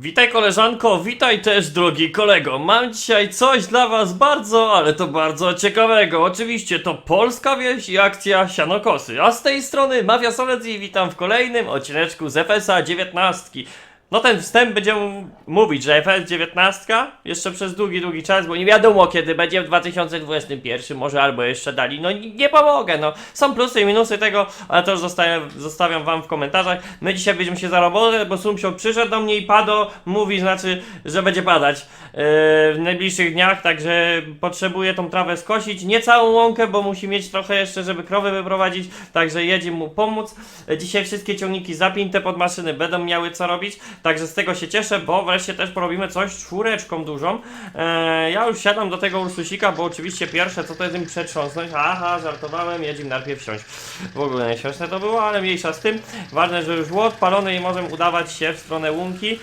Witaj koleżanko, witaj też drogi kolego. Mam dzisiaj coś dla was bardzo, ale to bardzo ciekawego. Oczywiście to polska wieś i akcja Sianokosy. A z tej strony Mafia Solec i witam w kolejnym odcineczku z FSA 19. No ten wstęp będzie mówić, że FS 19 jeszcze przez długi, długi czas, bo nie wiadomo kiedy będzie w 2021, może albo jeszcze dali. No nie, pomogę, no. Są plusy i minusy tego, ale to już zostawiam, zostawiam wam w komentarzach. My dzisiaj weźmiemy się za robotę, bo Sumsio przyszedł do mnie i Pado mówi, znaczy, że będzie padać yy, w najbliższych dniach, także potrzebuję tą trawę skosić. Nie całą łąkę, bo musi mieć trochę jeszcze, żeby krowy wyprowadzić, także jedzie mu pomóc. Dzisiaj wszystkie ciągniki zapięte pod maszyny będą miały co robić, także z tego się cieszę, bo wreszcie też porobimy coś czwóreczką dużą. E, ja już siadam do tego Ursusika, bo oczywiście pierwsze co to jest im przetrząsnąć. Aha, żartowałem, jedzim najpierw wsiąść. W ogóle nieśmieszne to było, ale mniejsza z tym. Ważne, że już było odpalone i możemy udawać się w stronę łunki.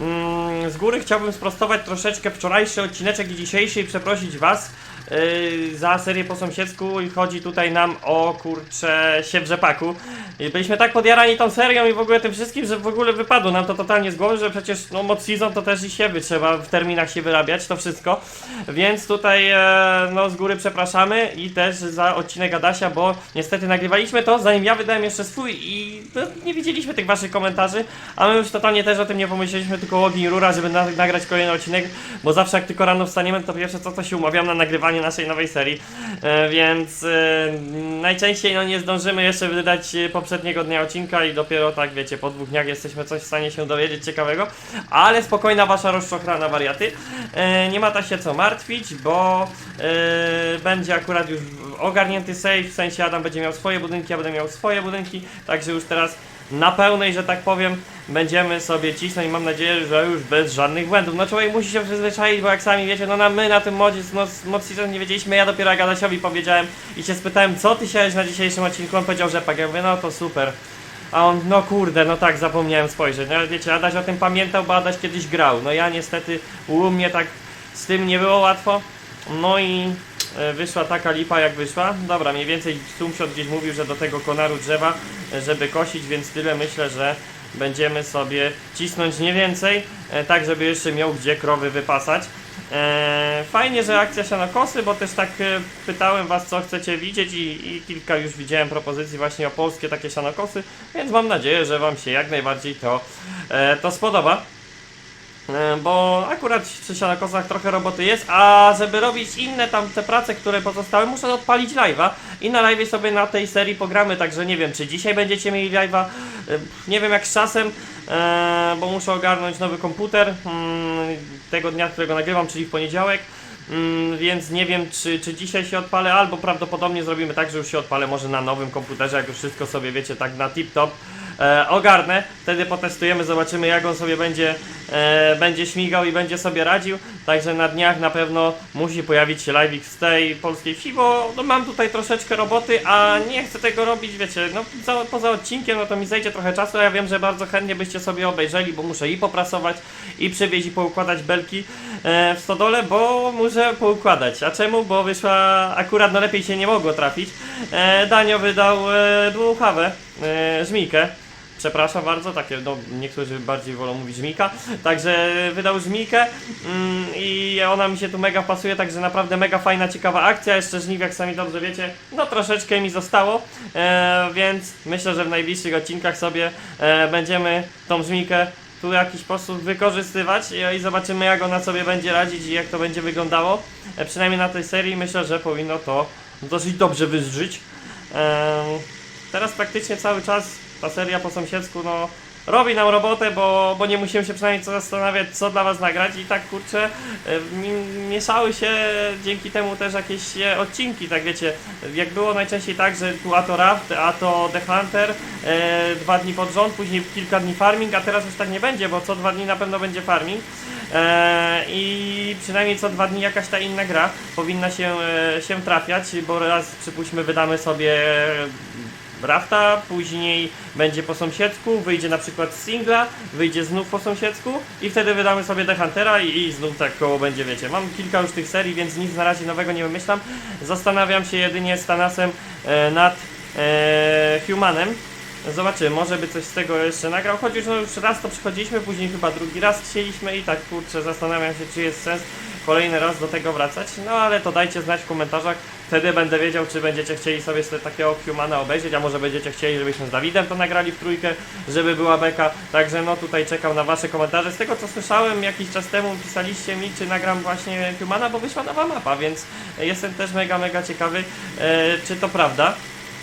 Mm, z góry chciałbym sprostować troszeczkę wczorajszy odcineczek i dzisiejszy i przeprosić Was yy, za serię po sąsiedzku i chodzi tutaj nam o kurcze się w rzepaku. I byliśmy tak podjarani tą serią i w ogóle tym wszystkim, że w ogóle wypadło nam to totalnie z głowy, że przecież no mod season to też i siewy trzeba w terminach się wyrabiać, to wszystko. Więc tutaj e, no z góry przepraszamy i też za odcinek Adasia, bo niestety nagrywaliśmy to zanim ja wydałem jeszcze swój i no, nie widzieliśmy tych waszych komentarzy, a my już totalnie też o tym nie pomyśleliśmy, tylko ogień rura, żeby na, nagrać kolejny odcinek, bo zawsze jak tylko rano wstaniemy, to pierwsze co to się umawiam na nagrywanie naszej nowej serii, e, więc e, najczęściej no nie zdążymy jeszcze wydać e, poprzedniego dnia odcinka i dopiero tak wiecie, po dwóch dniach jesteśmy coś w stanie się dowiedzieć ciekawego, ale spokojna wasza rozczochrana wariaty, nie ma ta się co martwić, bo będzie akurat już ogarnięty save, w sensie Adam będzie miał swoje budynki, ja będę miał swoje budynki, także już teraz na pełnej, że tak powiem, będziemy sobie cisnąć i mam nadzieję, że już bez żadnych błędów. No człowiek musi się przyzwyczaić, bo jak sami wiecie, no na my na tym modzie no, mod season nie wiedzieliśmy, ja dopiero jak powiedziałem i się spytałem, co ty siałeś na dzisiejszym odcinku, on powiedział rzepak, ja mówię, no to super. A on, no kurde, no tak, zapomniałem spojrzeć. No wiecie, Adaś o tym pamiętał, bo Adaś kiedyś grał. No ja niestety u mnie tak z tym nie było łatwo. No i e, wyszła taka lipa jak wyszła. Dobra, mniej więcej Sumsiot gdzieś mówił, że do tego konaru drzewa, e, żeby kosić, więc tyle myślę, że będziemy sobie cisnąć nie więcej, e, tak żeby jeszcze miał gdzie krowy wypasać. E, fajnie, że akcja się na kosy, bo też tak e, pytałem was, co chcecie widzieć i, i kilka już widziałem propozycji właśnie o polskie takie sianokosy, więc mam nadzieję, że wam się jak najbardziej to, to spodoba. E, Bo akurat przy sianokosach trochę roboty jest, a żeby robić inne tam te prace, które pozostały, muszę odpalić live'a. I na live'ie sobie na tej serii pogramy, także nie wiem, czy dzisiaj będziecie mieli live'a, e, nie wiem jak z czasem, e, bo muszę ogarnąć nowy komputer mm, tego dnia, którego nagrywam, czyli w poniedziałek. Mm, więc nie wiem, czy, czy dzisiaj się odpalę, albo prawdopodobnie zrobimy tak, że już się odpalę może na nowym komputerze, jak już wszystko sobie wiecie, tak na tip-top e, ogarnę. Wtedy potestujemy, zobaczymy jak on sobie będzie, e, będzie śmigał i będzie sobie radził. Także na dniach na pewno musi pojawić się live z tej polskiej wsi, bo no, mam tutaj troszeczkę roboty, a nie chcę tego robić, wiecie, no za, poza odcinkiem, no to mi zejdzie trochę czasu, a ja wiem, że bardzo chętnie byście sobie obejrzeli, bo muszę i poprasować, i przywieźć, i poukładać belki e, w stodole, bo muszę poukładać. A czemu? Bo wyszła, akurat no lepiej się nie mogło trafić. E, Danio wydał e, dwuchawę, e, żmijkę. Przepraszam bardzo, takie, no niektórzy bardziej wolą mówić żmika. Także wydał żmijkę mm, i ona mi się tu mega pasuje, także naprawdę mega fajna, ciekawa akcja. Jeszcze żniw, jak sami dobrze wiecie, no troszeczkę mi zostało, e, więc myślę, że w najbliższych odcinkach sobie e, będziemy tą żmijkę tu w jakiś sposób wykorzystywać i, zobaczymy jak ona sobie będzie radzić i jak to będzie wyglądało. E, przynajmniej na tej serii myślę, że powinno to dosyć dobrze wyzdrzeć. Em, teraz praktycznie cały czas ta seria po sąsiedzku no, robi nam robotę, bo, bo nie musimy się przynajmniej co zastanawiać, co dla was nagrać i tak kurczę, e, mi- mieszały się dzięki temu też jakieś e, odcinki, tak wiecie, jak było najczęściej tak, że tu a to Raft, a to The Hunter, e, dwa dni pod rząd, później kilka dni farming, a teraz już tak nie będzie, bo co dwa dni na pewno będzie farming. E, I przynajmniej co dwa dni jakaś ta inna gra powinna się, e, się trafiać, bo raz przypuśćmy wydamy sobie Rafta, później będzie po sąsiedzku, wyjdzie na przykład singla, wyjdzie znów po sąsiedzku i wtedy wydamy sobie The Huntera i, i znów tak koło będzie, wiecie. Mam kilka już tych serii, więc nic na razie nowego nie wymyślam. Zastanawiam się jedynie z Tanasem e, nad e, Humanem, Zobaczymy, może by coś z tego jeszcze nagrał, chociaż no już raz to przychodziliśmy, później chyba drugi raz chcieliśmy i tak kurczę, zastanawiam się, czy jest sens kolejny raz do tego wracać, no ale to dajcie znać w komentarzach, wtedy będę wiedział, czy będziecie chcieli sobie takiego Humana obejrzeć, a może będziecie chcieli, żebyśmy z Dawidem to nagrali w trójkę, żeby była beka, także no tutaj czekam na wasze komentarze, z tego co słyszałem jakiś czas temu pisaliście mi, czy nagram właśnie Humana, bo wyszła nowa mapa, więc jestem też mega, mega ciekawy, e, czy to prawda.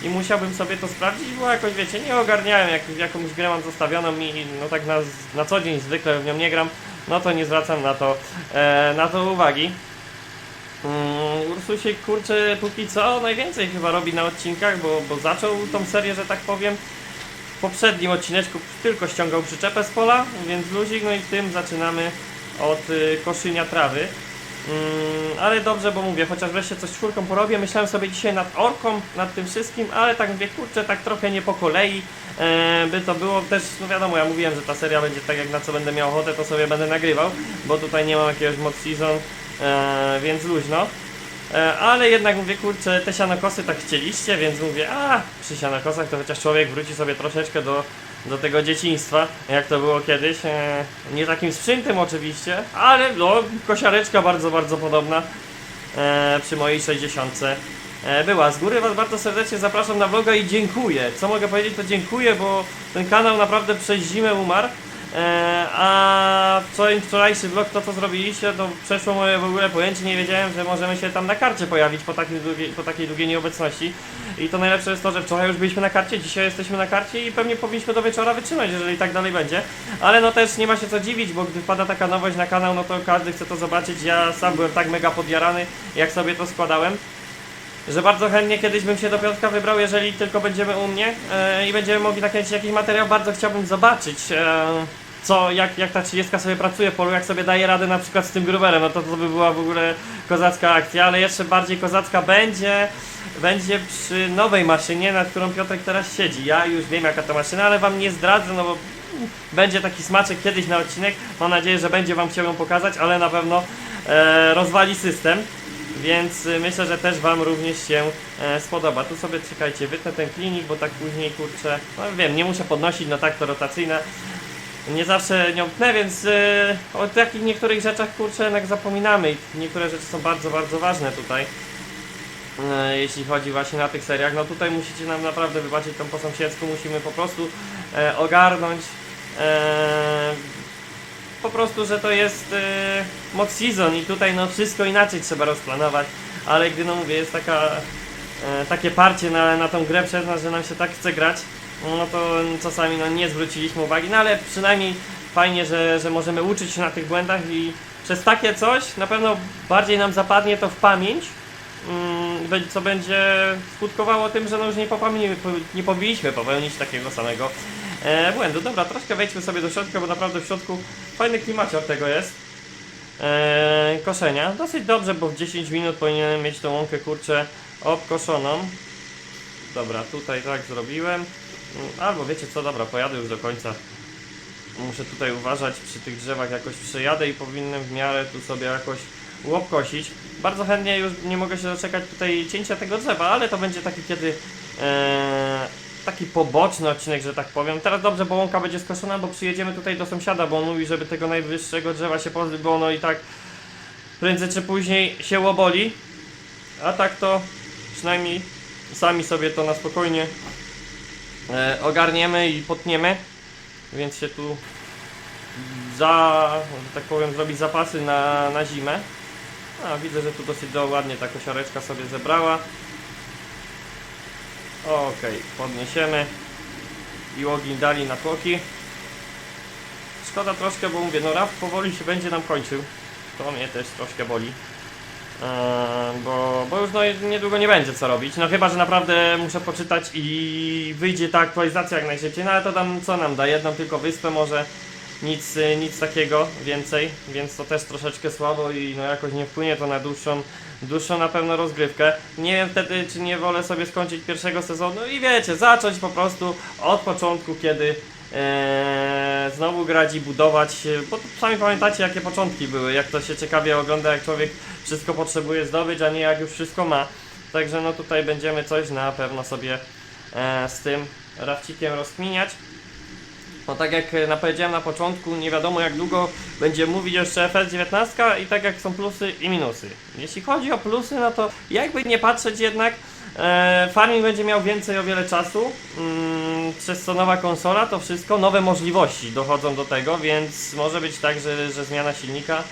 I musiałbym sobie to sprawdzić, bo jakoś wiecie, nie ogarniałem, jak jakąś grę mam zostawioną i no tak na, na co dzień zwykle w nią nie gram, no to nie zwracam na to, e, na to uwagi. Mm, Ursusik, kurczę, póki co najwięcej chyba robi na odcinkach, bo, bo zaczął tą serię, że tak powiem. W poprzednim odcineczku tylko ściągał przyczepę z pola, więc luzik, no i w tym zaczynamy od y, koszynia trawy. Mm, ale dobrze, bo mówię, chociaż wreszcie coś czwórką porobię. Myślałem sobie dzisiaj nad orką, nad tym wszystkim, ale tak mówię, kurczę, tak trochę nie po kolei e, by to było. Też, no wiadomo, ja mówiłem, że ta seria będzie tak jak na co będę miał ochotę, to sobie będę nagrywał, bo tutaj nie mam jakiegoś mod season, e, więc luźno. E, ale jednak mówię, kurczę, te sianokosy tak chcieliście, więc mówię, a przy sianokosach to chociaż człowiek wróci sobie troszeczkę do, do tego dzieciństwa, jak to było kiedyś. E, nie takim sprzętem oczywiście, ale no, kosiareczka bardzo, bardzo podobna e, przy mojej 60. E, była. Z góry Was bardzo serdecznie zapraszam na vloga i dziękuję. Co mogę powiedzieć, to dziękuję, bo ten kanał naprawdę przez zimę umarł. E, a wczoraj, wczorajszy vlog, to co zrobiliście, to przeszło moje w ogóle pojęcie, nie wiedziałem, że możemy się tam na karcie pojawić po, takim po takiej długiej nieobecności. I to najlepsze jest to, że wczoraj już byliśmy na karcie, dzisiaj jesteśmy na karcie i pewnie powinniśmy do wieczora wytrzymać, jeżeli tak dalej będzie. Ale no też nie ma się co dziwić, bo gdy wpada taka nowość na kanał, no to każdy chce to zobaczyć. Ja sam byłem tak mega podjarany, jak sobie to składałem że bardzo chętnie kiedyś bym się do piątka wybrał, jeżeli tylko będziemy u mnie e, i będziemy mogli nakręcić jakiś materiał. Bardzo chciałbym zobaczyć, e, co, jak, jak ta 30 sobie pracuje polu, jak sobie daje radę na przykład z tym gruberem. No to, to by była w ogóle kozacka akcja, ale jeszcze bardziej kozacka będzie, będzie przy nowej maszynie, nad którą Piotrek teraz siedzi. Ja już wiem jaka to maszyna, ale wam nie zdradzę, no bo będzie taki smaczek kiedyś na odcinek. Mam nadzieję, że będzie wam chciał ją pokazać, ale na pewno e, rozwali system. Więc y, myślę, że też Wam również się e, spodoba. Tu sobie czekajcie, wytnę ten klinik, bo tak później kurczę, no wiem, nie muszę podnosić, no tak to rotacyjne. Nie zawsze nią pnę, więc y, o takich niektórych rzeczach kurczę jednak zapominamy niektóre rzeczy są bardzo, bardzo ważne tutaj. E, jeśli chodzi właśnie na tych seriach, no tutaj musicie nam naprawdę wybaczyć tą po musimy po prostu e, ogarnąć e, po prostu, że to jest e, mod season i tutaj no wszystko inaczej trzeba rozplanować, ale gdy no mówię, jest taka, e, takie parcie na, na tą grę przez nas, że nam się tak chce grać, no to czasami no nie zwróciliśmy uwagi, no ale przynajmniej fajnie, że, że możemy uczyć się na tych błędach i przez takie coś na pewno bardziej nam zapadnie to w pamięć, mm, co będzie skutkowało tym, że no już nie, popełnimy, nie powinniśmy popełnić takiego samego e, błędu. Dobra, troszkę wejdźmy sobie do środka, bo naprawdę w środku fajny klimacior tego jest. E, koszenia. Dosyć dobrze, bo w 10 minut powinienem mieć tą łąkę kurczę obkoszoną. Dobra, tutaj tak zrobiłem. Mm, Albo wiecie co, dobra, pojadę już do końca. Muszę tutaj uważać, przy tych drzewach jakoś przejadę i powinienem w miarę tu sobie jakoś łop kosić. Bardzo chętnie już nie mogę się doczekać tutaj cięcia tego drzewa, ale to będzie taki kiedy e, taki poboczny odcinek, że tak powiem. Teraz dobrze, bo łąka będzie skoszona, bo przyjedziemy tutaj do sąsiada, bo on mówi, żeby tego najwyższego drzewa się pozbyć, bo ono i tak prędzej czy później się łoboli. A tak to przynajmniej sami sobie to na spokojnie e, ogarniemy i potniemy. Więc się tu za, że tak powiem, zrobić zapasy na, na zimę. A widzę, że tu dosyć do, ładnie ta kosiareczka sobie zebrała. Okej, podniesiemy i ogień dali na tłoki. Szkoda troszkę, bo mówię, no raft powoli się będzie nam kończył. To mnie też troszkę boli. Eee, bo, bo już no, niedługo nie będzie co robić. No chyba, że naprawdę muszę poczytać i wyjdzie ta aktualizacja jak najszybciej. No ale to tam co nam da? Jedną tylko wyspę może. Nic, y, nic takiego więcej, więc to też troszeczkę słabo i no jakoś nie wpłynie to na dłuższą, dłuższą na pewno rozgrywkę. Nie wiem wtedy, czy nie wolę sobie skończyć pierwszego sezonu i wiecie, zacząć po prostu od początku, kiedy e, znowu grać i budować, e, bo sami pamiętacie jakie początki były, jak to się ciekawie ogląda, jak człowiek wszystko potrzebuje zdobyć, a nie jak już wszystko ma. Także no tutaj będziemy coś na pewno sobie e, z tym Rawcikiem rozkminiać. No tak jak e, napowiedziałem na początku, nie wiadomo jak długo będzie mówić jeszcze FS19 i tak jak są plusy i minusy. Jeśli chodzi o plusy, no to jakby nie patrzeć jednak, e, farming będzie miał więcej o wiele czasu, mm, przez co nowa konsola, to wszystko, nowe możliwości dochodzą do tego, więc może być tak, że, że zmiana silnika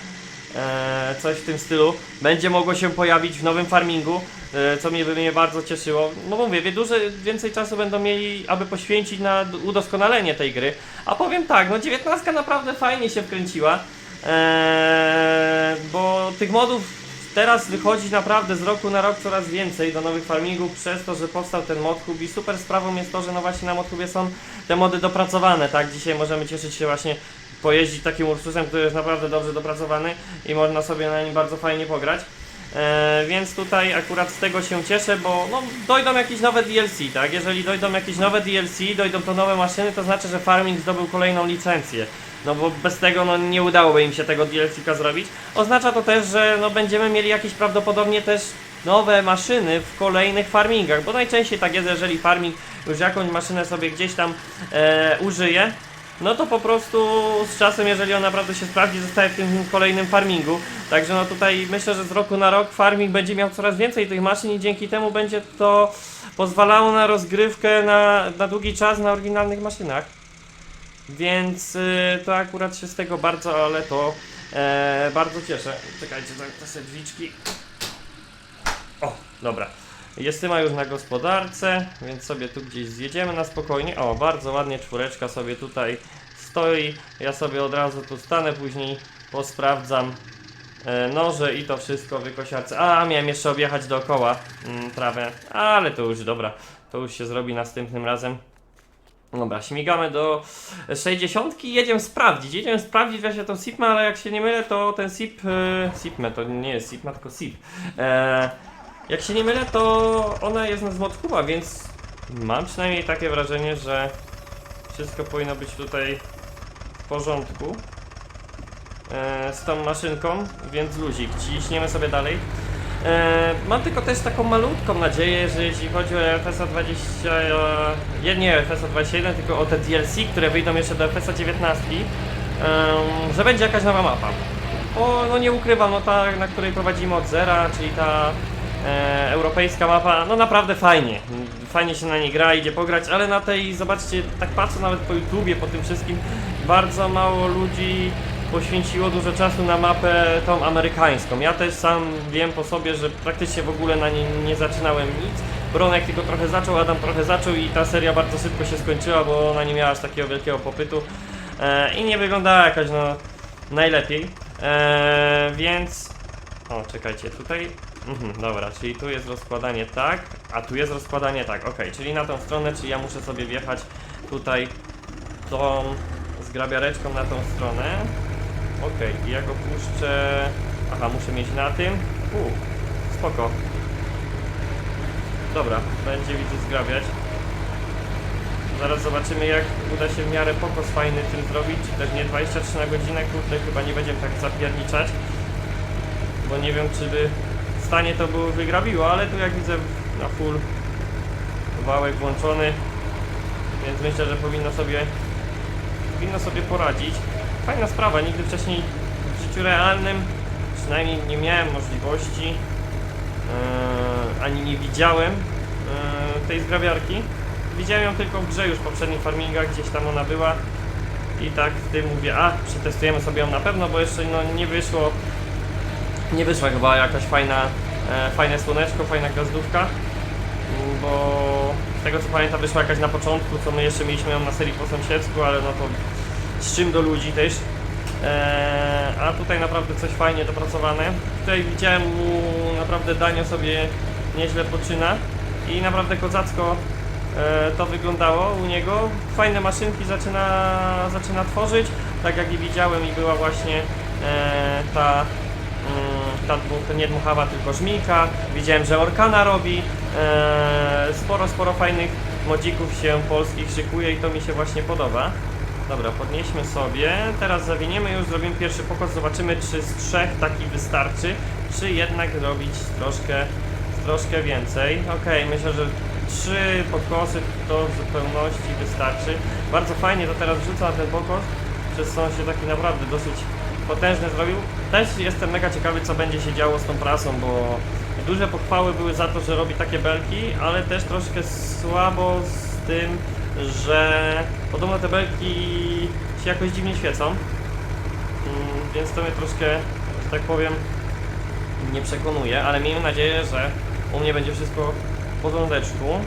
e, coś w tym stylu będzie mogło się pojawić w nowym farmingu, e, co mnie by mnie bardzo cieszyło. No mówię, wie, dużo więcej czasu będą mieli, aby poświęcić na udoskonalenie tej gry. A powiem tak, no 19 naprawdę fajnie się wkręciła, e, bo tych modów teraz wychodzi naprawdę z roku na rok coraz więcej do nowych farmingów przez to, że powstał ten modhub i super sprawą jest to, że no właśnie na modhubie są te mody dopracowane, tak? Dzisiaj możemy cieszyć się właśnie pojeździć takim Ursusem, który jest naprawdę dobrze dopracowany i można sobie na nim bardzo fajnie pograć. E, więc tutaj akurat z tego się cieszę, bo no, dojdą jakieś nowe DLC, tak? Jeżeli dojdą jakieś nowe DLC, dojdą to nowe maszyny, to znaczy, że Farming zdobył kolejną licencję. No bo bez tego no, nie udałoby im się tego DLC-ka zrobić. Oznacza to też, że no, będziemy mieli jakieś prawdopodobnie też nowe maszyny w kolejnych farmingach, bo najczęściej tak jest, jeżeli farming już jakąś maszynę sobie gdzieś tam e, użyje, no to po prostu z czasem, jeżeli on naprawdę się sprawdzi, zostaje w tym kolejnym farmingu. Także no tutaj myślę, że z roku na rok farming będzie miał coraz więcej tych maszyn i dzięki temu będzie to pozwalało na rozgrywkę na, na długi czas na oryginalnych maszynach. Więc y, to akurat się z tego bardzo, ale to e, bardzo cieszę. Czekajcie, sobie drzwiczki. O, dobra. Jestem już na gospodarce, więc sobie tu gdzieś zjedziemy na spokojnie. O, bardzo ładnie czwóreczka sobie tutaj stoi. Ja sobie od razu tu stanę, później posprawdzam e, noże i to wszystko wykosiarce. A, miałem jeszcze objechać dookoła mm, trawę, ale to już dobra. To już się zrobi następnym razem. Dobra, śmigamy do 60 i jedziemy sprawdzić. Jedziemy sprawdzić właśnie tą SIPMę, ale jak się nie mylę, to ten SIP. E, SIPMę to nie jest SIPMA, tylko SIP. E, jak się nie mylę, to ona jest z Modhuba, więc mam przynajmniej takie wrażenie, że wszystko powinno być tutaj w porządku e, z tą maszynką, więc luzik. Ciśniemy sobie dalej. E, mam tylko też taką malutką nadzieję, że jeśli chodzi o FSA 20, e, nie FSA 21, tylko o te DLC, które wyjdą jeszcze do FSA 19, em, że będzie jakaś nowa mapa. Bo no nie ukrywam, no ta, na której prowadzimy od zera, czyli ta e, europejska mapa, no naprawdę fajnie. Fajnie się na niej gra, idzie pograć, ale na tej, zobaczcie, tak patrzę nawet po YouTubie, po tym wszystkim, bardzo mało ludzi poświęciło dużo czasu na mapę tą amerykańską. Ja też sam wiem po sobie, że praktycznie w ogóle na niej nie zaczynałem nic. Bronek tylko trochę zaczął, Adam trochę zaczął i ta seria bardzo szybko się skończyła, bo ona nie miała aż takiego wielkiego popytu e, i nie wyglądała jakaś no najlepiej. E, więc o, czekajcie, tutaj. Mhm, dobra, czyli tu jest rozkładanie tak, a tu jest rozkładanie tak. Ok, czyli na tą stronę, czyli ja muszę sobie wjechać tutaj tą zgrabiareczką na tą stronę. Ok, i jak opuszczę. Aha, muszę mieć na tym. U, spoko. Dobra, będzie widzę zgrabiać. Zaraz zobaczymy jak uda się w miarę pokos fajny tym zrobić, czy też nie 23 na godzinę, kurde chyba nie będziemy tak zapierniczać bo nie wiem czy by stanie to było wygrabiło, ale tu jak widzę na full wałek włączony, więc myślę, że powinno sobie powinno sobie poradzić. Fajna sprawa, nigdy wcześniej w życiu realnym przynajmniej nie miałem możliwości yy, ani nie widziałem yy, tej zgrabiarki. Widziałem ją tylko w grze już w poprzednich farmingach, gdzieś tam ona była i tak w tym mówię, a przetestujemy sobie ją na pewno, bo jeszcze no, nie wyszło nie wyszła chyba jakaś fajna, e, fajne słoneczko, fajna gwiazdówka, Mm, bo z tego co pamiętam wyszła jakaś na początku, co my jeszcze mieliśmy ją na serii po sąsiedzku, ale no to z czym do ludzi też. E, a tutaj naprawdę coś fajnie dopracowane. Tutaj widziałem mu naprawdę Danio sobie nieźle poczyna i naprawdę kozacko e, to wyglądało u niego. Fajne maszynki zaczyna, zaczyna tworzyć, tak jak i widziałem i była właśnie e, ta Mm, ta nie dmuchawa, tylko żmijka. Widziałem, że Orkana robi. Eee, sporo, sporo fajnych modzików się polskich szykuje i to mi się właśnie podoba. Dobra, podnieśmy sobie. Teraz zawiniemy już, zrobimy pierwszy pokos. Zobaczymy, czy z trzech taki wystarczy, czy jednak robić troszkę, troszkę więcej. Okej, myślę, że trzy pokosy to w zupełności wystarczy. Bardzo fajnie to teraz wrzuca na ten pokos, przez co on się taki naprawdę dosyć potężny zrobił. Też jestem mega ciekawy co będzie się działo z tą prasą, bo duże pochwały były za to, że robi takie belki, ale też troszkę słabo z tym, że podobno te belki się jakoś dziwnie świecą. Mm, Więc to mnie troszkę, że tak powiem, nie przekonuje, ale miejmy nadzieję, że u mnie będzie wszystko w porządeczku.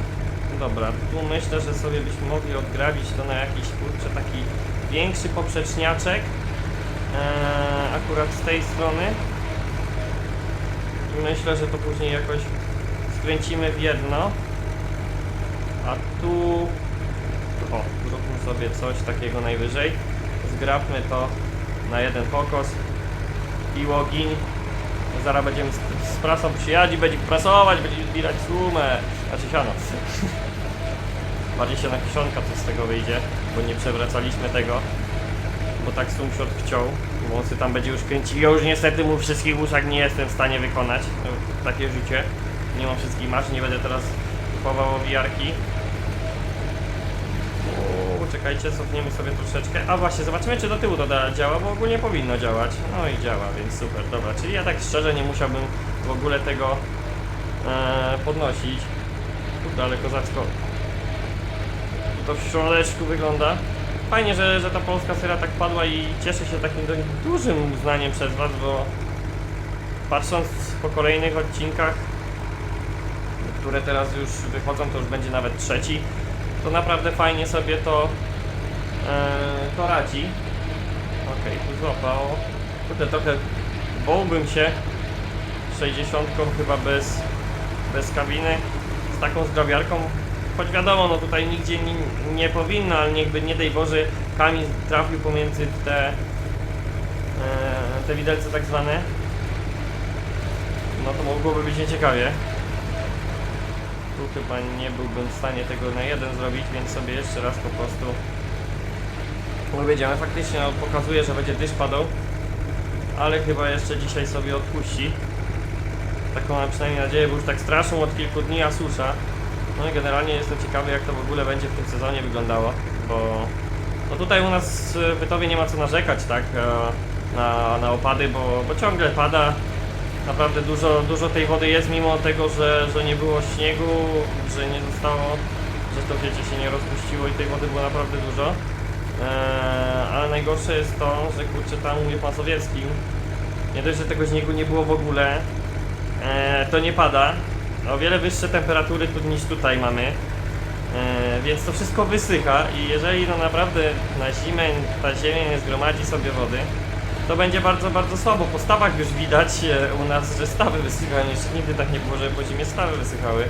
Dobra, tu myślę, że sobie byśmy mogli odgrabić to na jakiś kurczę taki większy poprzeczniaczek. Eee, akurat z tej strony. I myślę, że to później jakoś skręcimy w jedno. A tu... O, zróbmy sobie coś takiego najwyżej. Zgrabmy to na jeden pokos. I łogiń. Zaraz będziemy z, z prasą przyjadzi, będzie prasować, będzie zbierać sumę. Znaczy siano. Bardziej się na kiszonka co z tego wyjdzie, bo nie przewracaliśmy tego. Bo tak sąsiad chciał. Wąsy tam będzie już kręcił. Ja już niestety mu wszystkich uszach nie jestem w stanie wykonać. Takie życie. Nie mam wszystkich maszyn, nie będę teraz kupował owijarki. Czekajcie, cofniemy sobie troszeczkę. A właśnie, zobaczymy czy do tyłu to działa, bo ogólnie powinno działać. No i działa, więc super, dobra. Czyli ja tak szczerze nie musiałbym w ogóle tego e, podnosić. Kurde, ale kozacko. To w środeczku wygląda. Fajnie, że, że ta polska seria tak padła i cieszę się takim dużym uznaniem przez Was, bo patrząc po kolejnych odcinkach, które teraz już wychodzą, to już będzie nawet trzeci, to naprawdę fajnie sobie to, e, to radzi. Okej, tu złapało. Kurde, trochę bałbym się 60 chyba bez, bez kabiny, z taką zgrabiarką. Choć wiadomo, no tutaj nigdzie nie, nie powinno, ale niechby nie dej Boże kamień trafił pomiędzy te, e, te widelce tak zwane. No to mogłoby być nieciekawie. Tu chyba nie byłbym w stanie tego na jeden zrobić, więc sobie jeszcze raz po prostu powiedziałem. Faktycznie no, pokazuje, że będzie dysz padał, ale chyba jeszcze dzisiaj sobie odpuści. Taką mam przynajmniej nadzieję, bo już tak straszą od kilku dni, a susza. No i generalnie jestem ciekawy, jak to w ogóle będzie w tym sezonie wyglądało, bo no tutaj u nas w Bytowie nie ma co narzekać, tak, e, na, na opady, bo, bo ciągle pada. Naprawdę dużo, dużo tej wody jest, mimo tego, że, że nie było śniegu, że nie zostało, że to wiecie się nie rozpuściło i tej wody było naprawdę dużo. Eee, ale najgorsze jest to, że kurczę tam mnie w Mazowieckim, nie dość, że tego śniegu nie było w ogóle, eee, to nie pada. O wiele wyższe temperatury tu niż tutaj mamy. Eee, więc to wszystko wysycha i jeżeli no naprawdę na zimę ta ziemia nie zgromadzi sobie wody, to będzie bardzo, bardzo słabo. Po stawach już widać e, u nas, że stawy wysychają. Jeszcze nigdy tak nie było, że po zimie stawy wysychały.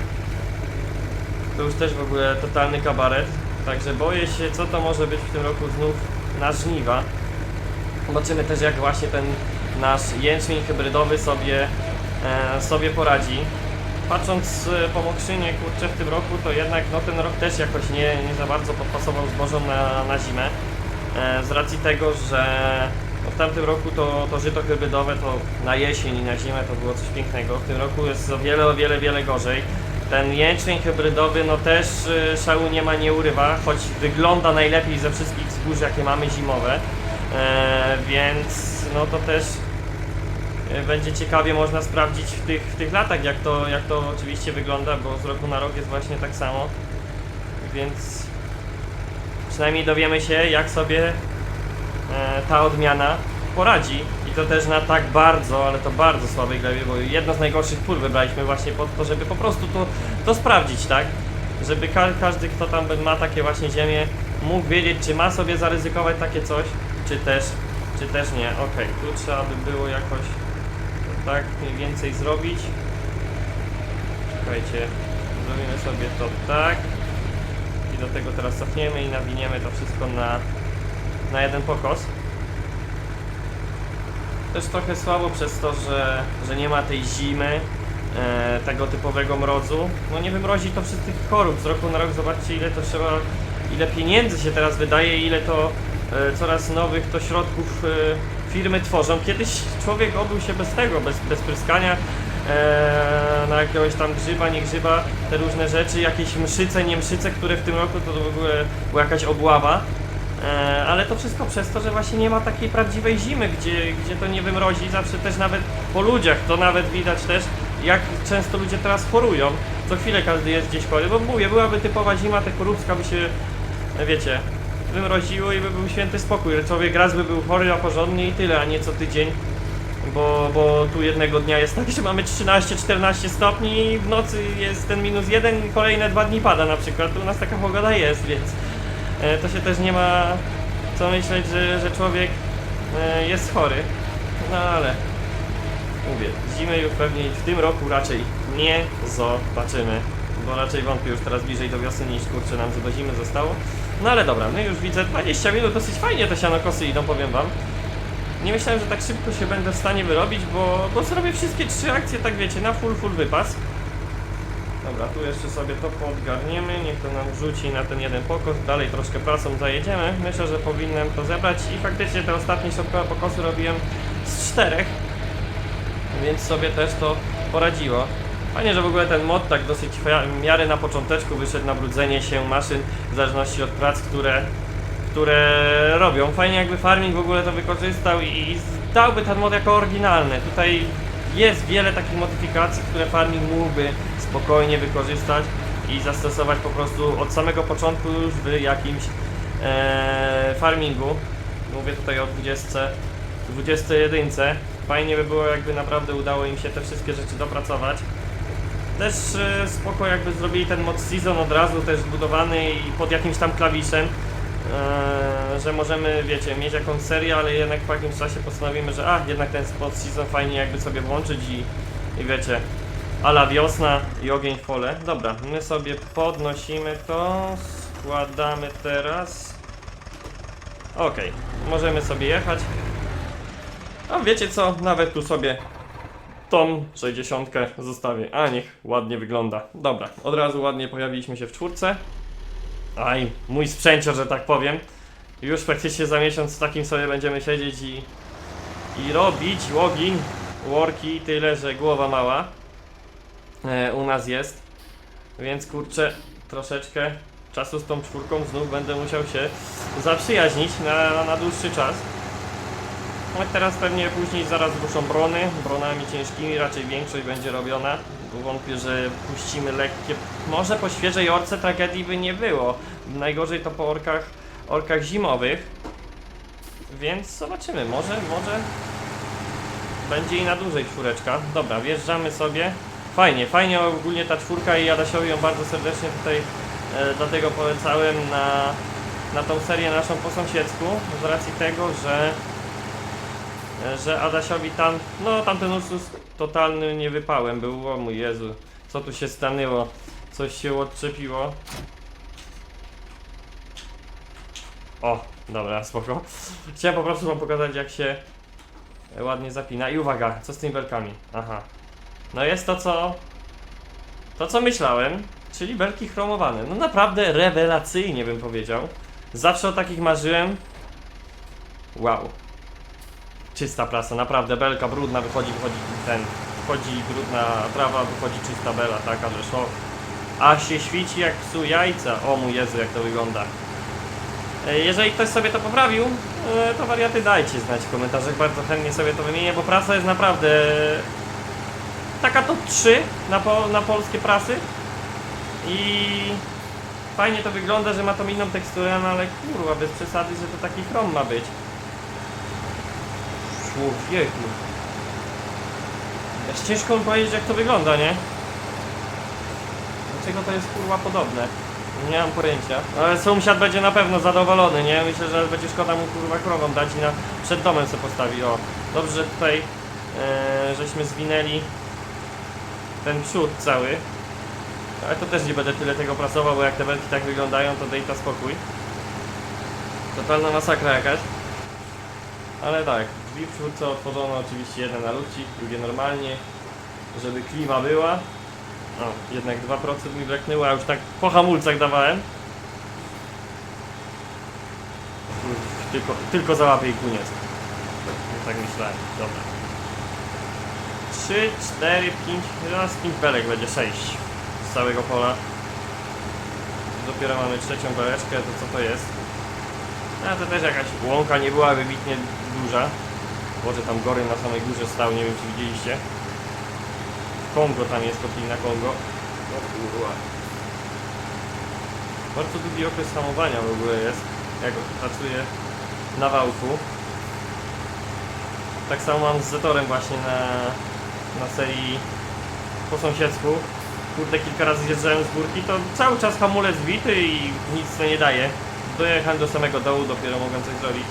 To już też w ogóle totalny kabaret. Także boję się, co to może być w tym roku znów na żniwa. Zobaczymy też, jak właśnie ten nasz jęczmień hybrydowy sobie, e, sobie poradzi. Patrząc e, po Mokrzynie, kurczę, w tym roku, to jednak no, ten rok też jakoś nie, nie za bardzo podpasował zbożom na, na zimę. E, z racji tego, że no, w tamtym roku to, to żyto hybrydowe to na jesień i na zimę to było coś pięknego. W tym roku jest o wiele, o wiele, wiele gorzej. Ten jęczmień hybrydowy no też y, szału nie ma, nie urywa, choć wygląda najlepiej ze wszystkich zbóż jakie mamy zimowe. E, więc no to też będzie ciekawie można sprawdzić w tych, w tych latach jak to, jak to oczywiście wygląda, bo z roku na rok jest właśnie tak samo. Więc przynajmniej dowiemy się jak sobie e, ta odmiana poradzi. I to też na tak bardzo, ale to bardzo słabej glebie, bo jedno z najgorszych pól wybraliśmy właśnie po to, żeby po prostu to, to sprawdzić, tak? Żeby ka każdy, kto tam ma takie właśnie ziemię, mógł wiedzieć, czy ma sobie zaryzykować takie coś, czy też, czy też nie. Okej, tu trzeba by było jakoś tak mniej więcej zrobić. Czekajcie, zrobimy sobie to tak. I do tego teraz cofniemy i nawiniemy to wszystko na, na jeden pokos. Też trochę słabo przez to, że, że nie ma tej zimy, e, tego typowego mrozu. No nie wymrozi to wszystkich chorób. Z roku na rok zobaczcie ile to trzeba, ile pieniędzy się teraz wydaje, ile to e, coraz nowych to środków e, firmy tworzą. Kiedyś człowiek obył się bez tego, bez, bez pryskania e, na jakiegoś tam grzyba, nie grzyba, te różne rzeczy, jakieś mszyce, nie mszyce, które w tym roku to w ogóle była jakaś obława. E, ale to wszystko przez to, że właśnie nie ma takiej prawdziwej zimy, gdzie, gdzie to nie wymrozi. Zawsze też nawet po ludziach to nawet widać też, jak często ludzie teraz chorują. Co chwilę każdy jest gdzieś chory, bo mówię, byłaby typowa zima, te choróbska by się, e, wiecie, wymroziło i by był święty spokój. Człowiek raz by był chory, a porządnie i tyle, a nie co tydzień. Bo, bo tu jednego dnia jest tak, że mamy 13-14 stopni i w nocy jest ten minus jeden i kolejne dwa dni pada na przykład. U nas taka pogoda jest, więc e, to się też nie ma co myśleć, że, że człowiek e, jest chory. No ale mówię, zimy już pewnie w tym roku raczej nie zobaczymy. Bo raczej wątpię już teraz bliżej do wiosny niż kurczę nam do zimy zostało. No ale dobra, no już widzę 20 minut, dosyć fajnie te sianokosy idą, powiem wam. Nie myślałem, że tak szybko się będę w stanie wyrobić, bo, bo zrobię wszystkie trzy akcje, tak wiecie, na full, full wypas. Dobra, tu jeszcze sobie to podgarniemy, niech to nam rzuci na ten jeden pokos, dalej troszkę pracą zajedziemy. Myślę, że powinienem to zebrać i faktycznie te ostatnie środkowe pokosy robiłem z czterech, więc sobie też to poradziło. Fajnie, że w ogóle ten mod tak dosyć w miarę na począteczku wyszedł na brudzenie się maszyn w zależności od prac, które które robią. Fajnie jakby farming w ogóle to wykorzystał i, i dałby ten mod jako oryginalny. Tutaj jest wiele takich modyfikacji, które farming mógłby spokojnie wykorzystać i zastosować po prostu od samego początku już w jakimś e, farmingu. Mówię tutaj o 20, 21. Fajnie by było jakby naprawdę udało im się te wszystkie rzeczy dopracować. Też e, spoko jakby zrobili ten mod season od razu też zbudowany i pod jakimś tam klawiszem. Eee, że możemy, wiecie, mieć jakąś serię, ale jednak po jakimś czasie postanowimy, że a, jednak ten spot season fajnie jakby sobie włączyć i, i wiecie, ala wiosna i ogień w pole. Dobra, my sobie podnosimy to, składamy teraz. Okej, możemy sobie jechać. A wiecie co, nawet tu sobie tą 60 zostawię. A niech ładnie wygląda. Dobra, od razu ładnie pojawiliśmy się w czwórce. Aj, mój sprzęcior, że tak powiem. Już praktycznie za miesiąc z takim sobie będziemy siedzieć i, i robić login, worki, tyle, że głowa mała e, u nas jest. Więc kurczę, troszeczkę czasu z tą czwórką znów będę musiał się zaprzyjaźnić na, na dłuższy czas. No teraz pewnie później zaraz ruszą brony, bronami ciężkimi, raczej większość będzie robiona. Wątpię, że puścimy lekkie. Może po świeżej orce tragedii by nie było. Najgorzej to po orkach, orkach zimowych. Więc zobaczymy, może, może będzie i na dłużej czwóreczka. Dobra, wjeżdżamy sobie. Fajnie, fajnie ogólnie ta czwórka i Adasiowi ją bardzo serdecznie tutaj e, dlatego polecałem na, na tą serię naszą po sąsiedzku. Z racji tego, że że Adasiowi tam, no tamten Ursus totalny nie wypałem był, o mój Jezu, co tu się stanęło, coś się odczepiło. O, dobra, spoko. Chciałem po prostu wam pokazać jak się ładnie zapina i uwaga, co z tymi belkami, aha. No jest to co, to co myślałem, czyli belki chromowane, no naprawdę rewelacyjnie bym powiedział. Zawsze o takich marzyłem. Wow czysta prasa, naprawdę belka brudna, wychodzi, wychodzi ten, wchodzi brudna trawa, wychodzi czysta bela, taka, że szok. A się świeci jak psu jajca, o mój Jezu, jak to wygląda. E, Jeżeli ktoś sobie to poprawił, e, to wariaty dajcie znać w komentarzach, bardzo chętnie sobie to wymienię, bo prasa jest naprawdę taka top 3 na, po, na polskie prasy i fajnie to wygląda, że ma tą inną teksturę, no ale kurwa, bez przesady, że to taki chrom ma być. Człowieku. Jest ciężko mi powiedzieć jak to wygląda, nie? Do czego to jest kurwa podobne? Nie mam pojęcia. No, Ale sąsiad będzie na pewno zadowolony, nie? Myślę, że będzie szkoda mu kurwa krową dać i na przed domem sobie postawi. O, dobrze, że tutaj e, żeśmy zwinęli ten przód cały. Ale to też nie będę tyle tego pracował, bo jak te belki tak wyglądają, to dej to spokój. Totalna masakra jakaś. Ale tak, drzwi w czwórce otworzono oczywiście jedne na lucik, drugie normalnie, żeby klima była. O, jednak 2% mi braknęło, a już tak po hamulcach dawałem. Tylko, tylko załapię i koniec. Tak myślałem, dobra. 3, 4, 5, no z 5 belek będzie 6 z całego pola. Dopiero mamy trzecią beleczkę, to co to jest? A to też jakaś łąka nie była wybitnie duża. Może tam gory na samej górze stał, nie wiem czy widzieliście. Kongo tam jest, kotlina Kongo. O kurwa. Bardzo długi okres hamowania w ogóle jest, jak pracuję na wałku. Tak samo mam z Zetorem właśnie na, na serii po sąsiedzku. Kurde, kilka razy zjeżdżałem z górki, to cały czas hamulec bity i nic to nie daje. Dojechałem do samego dołu, dopiero mogłem coś zrobić.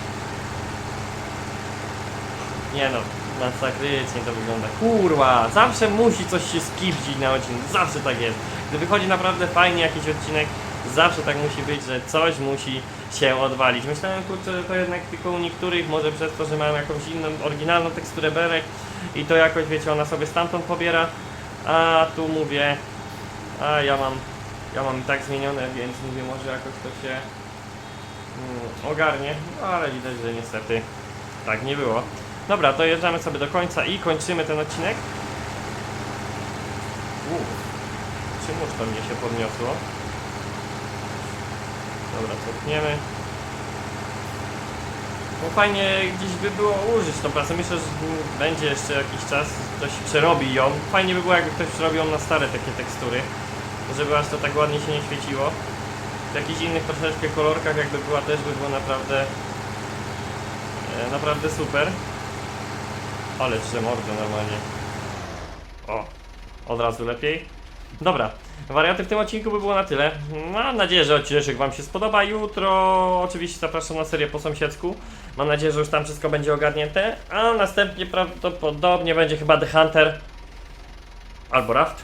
Nie no, masakrycznie to wygląda. Kurwa, zawsze musi coś się skipdzić na odcinku, zawsze tak jest. Gdy wychodzi naprawdę fajnie jakiś odcinek, zawsze tak musi być, że coś musi się odwalić. Myślałem, kurczę, że to jednak tylko u niektórych, może przez to, że mają jakąś inną, oryginalną teksturę berek i to jakoś, wiecie, ona sobie stamtąd pobiera, a tu mówię, a ja mam, ja mam tak zmienione, więc mówię, może jakoś to się mm, ogarnie, no ale widać, że niestety tak nie było. Dobra, dojeżdżamy sobie do końca i kończymy ten odcinek. Uuu, czymż to mnie się podniosło? Dobra, cofniemy. No fajnie gdzieś by było użyć tą prasę. Myślę, że będzie jeszcze jakiś czas, ktoś przerobi ją. Fajnie by było, jakby ktoś przerobił na stare takie tekstury, żeby aż to tak ładnie się nie świeciło. W jakichś innych troszeczkę kolorkach jakby była też by było naprawdę e, naprawdę super. Ale trzy mordy normalnie. O, od razu lepiej. Dobra, warianty w tym odcinku by było na tyle. Mam nadzieję, że odcinek Wam się spodoba. Jutro oczywiście zapraszam na serię po sąsiedzku. Mam nadzieję, że już tam wszystko będzie ogarnięte. A następnie prawdopodobnie będzie chyba The Hunter. Albo Raft.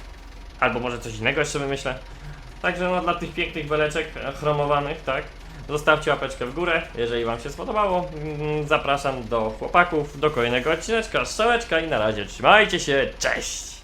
Albo może coś innego jeszcze wymyślę. Także no dla tych pięknych beleczek chromowanych, tak? Zostawcie łapeczkę w górę, jeżeli Wam się spodobało. Mm, Zapraszam do chłopaków, do kolejnego odcineczka, strzałeczka i na razie trzymajcie się, cześć!